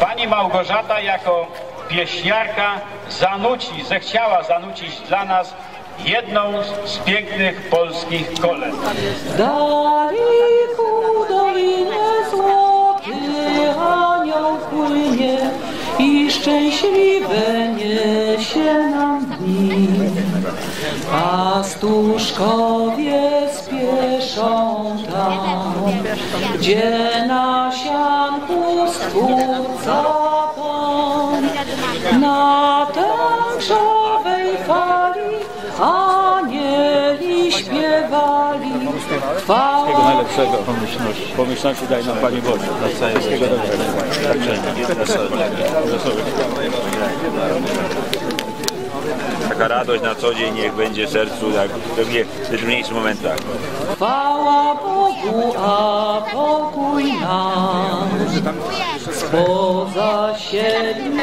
Pani Małgorzata jako pieśniarka zanuci, zechciała zanucić dla nas jedną z pięknych polskich kolęd. Dali ku dolinę złoty anioł płynie i szczęśliwe niesie nam dni. Pastuszkowie tam, gdzie na sianku stwórca Pan. Na tęczowej fali anieli śpiewali chwała najlepszego pomyślności. Pomyślności daj nam Panie Boże. Wszystkiego dobrego. Taka radość na co dzień niech będzie w sercu, tak, pewnie w trudniejszych momentach. Chwała Bogu, a pokój nam spoza siedmiu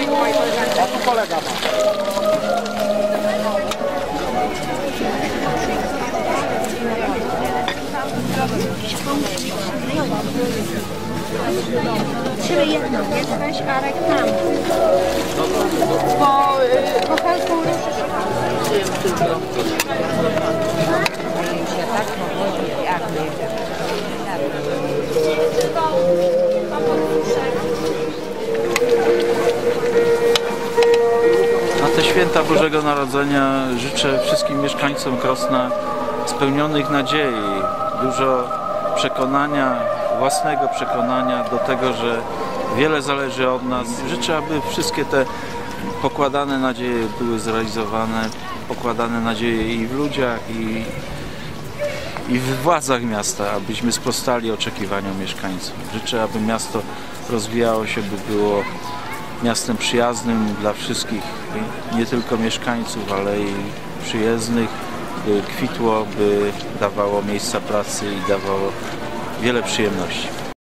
Czyli jedną, nie weź Arek tam. Na te święta Bożego Narodzenia życzę wszystkim mieszkańcom Krosna spełnionych nadziei, dużo przekonania, własnego przekonania do tego, że wiele zależy od nas. Życzę, aby wszystkie te pokładane nadzieje były zrealizowane, pokładane nadzieje i w ludziach, i, i w władzach miasta, abyśmy sprostali oczekiwaniom mieszkańców. Życzę, aby miasto rozwijało się, by było miastem przyjaznym dla wszystkich, nie tylko mieszkańców, ale i przyjezdnych, by kwitło, by dawało miejsca pracy i dawało wiele przyjemności.